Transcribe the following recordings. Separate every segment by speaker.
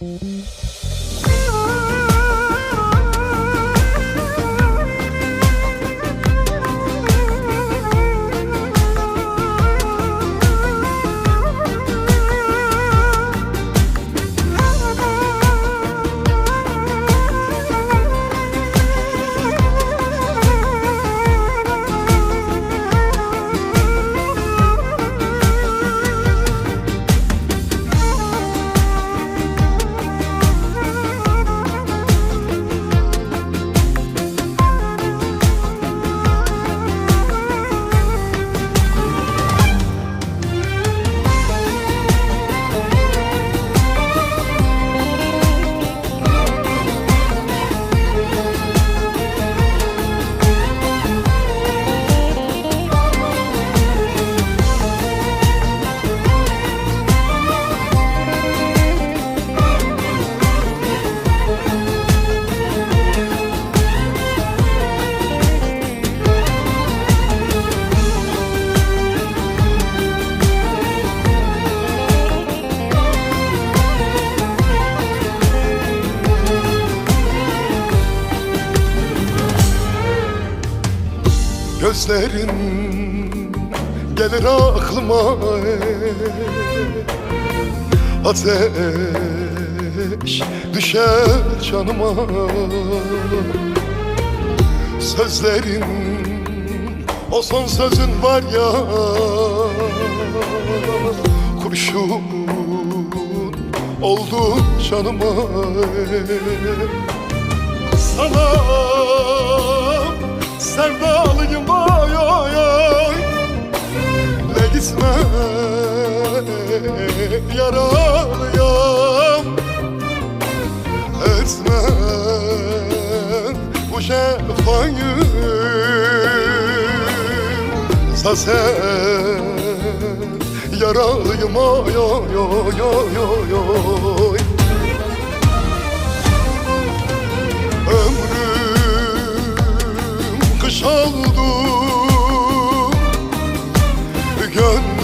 Speaker 1: Mm-hmm. Gözlerin gelir aklıma. Ateş düşer canıma. Sözlerin o son sözün var ya. Kurşun oldu canıma. Sana sevdalıyım ay ay ay. Ne gitme yaralıyım Etme bu şefayı. Zaten yaralıyım ay ay ay ay ay kış oldu. Gönlümde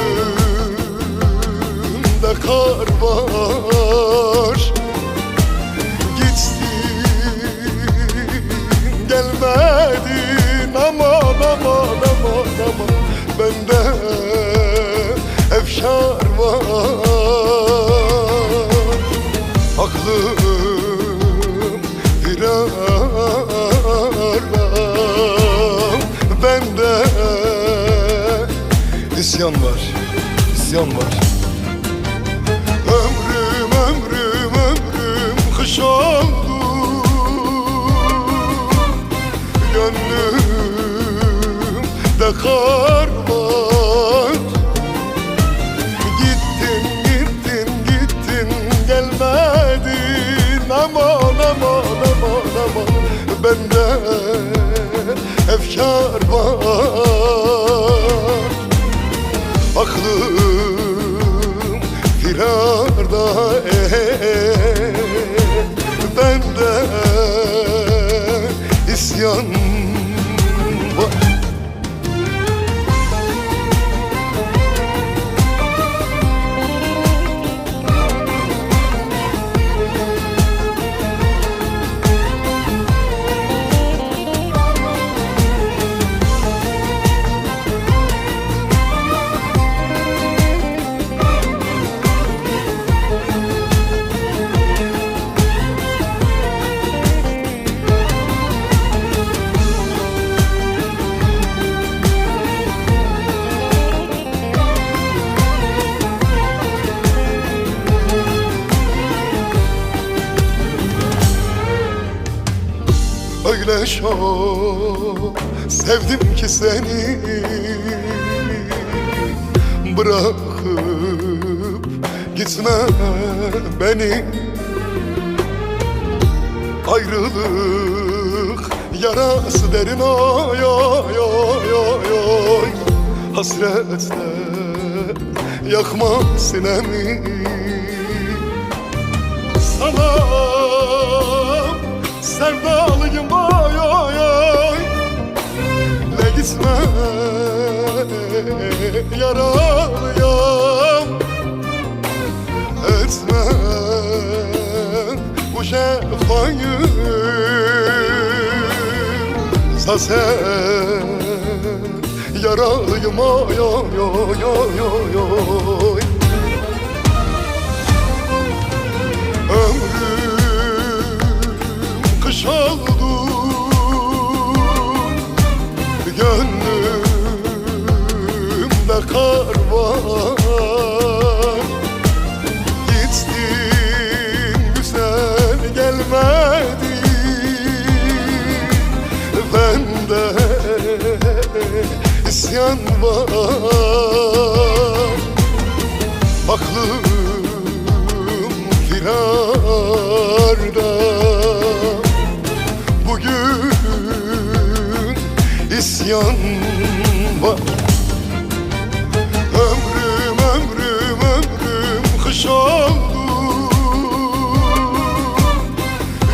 Speaker 1: kar var. Gitsin gelmedin aman aman isyan var, isyan var. Ömrüm, ömrüm, ömrüm kış oldu. Gönlümde kar var. Gittin, gittin, gittin gelmedin. Aman, aman, aman, aman. Bende efkar var hey, hey. Çok sevdim ki seni. Bırakıp gitme beni. Ayrılık yarası derin. Ay ay ay ay ay Hasretle yakma sinemi. Sana sevdalıyım ay Ne gitme yaralıyım Etme şefayım Zaten yarayım ay ay ay ay ay ay var Aklım firarda Bugün isyan var. Ömrüm ömrüm ömrüm kış oldu.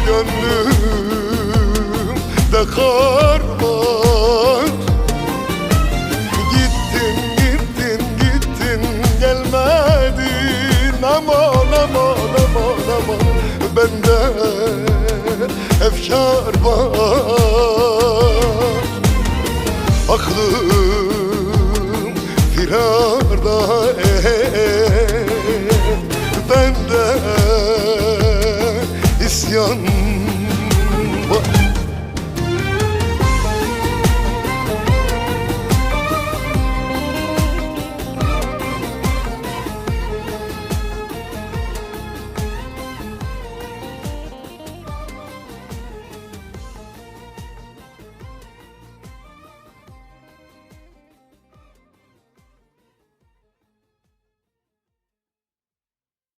Speaker 1: Gönlümde kar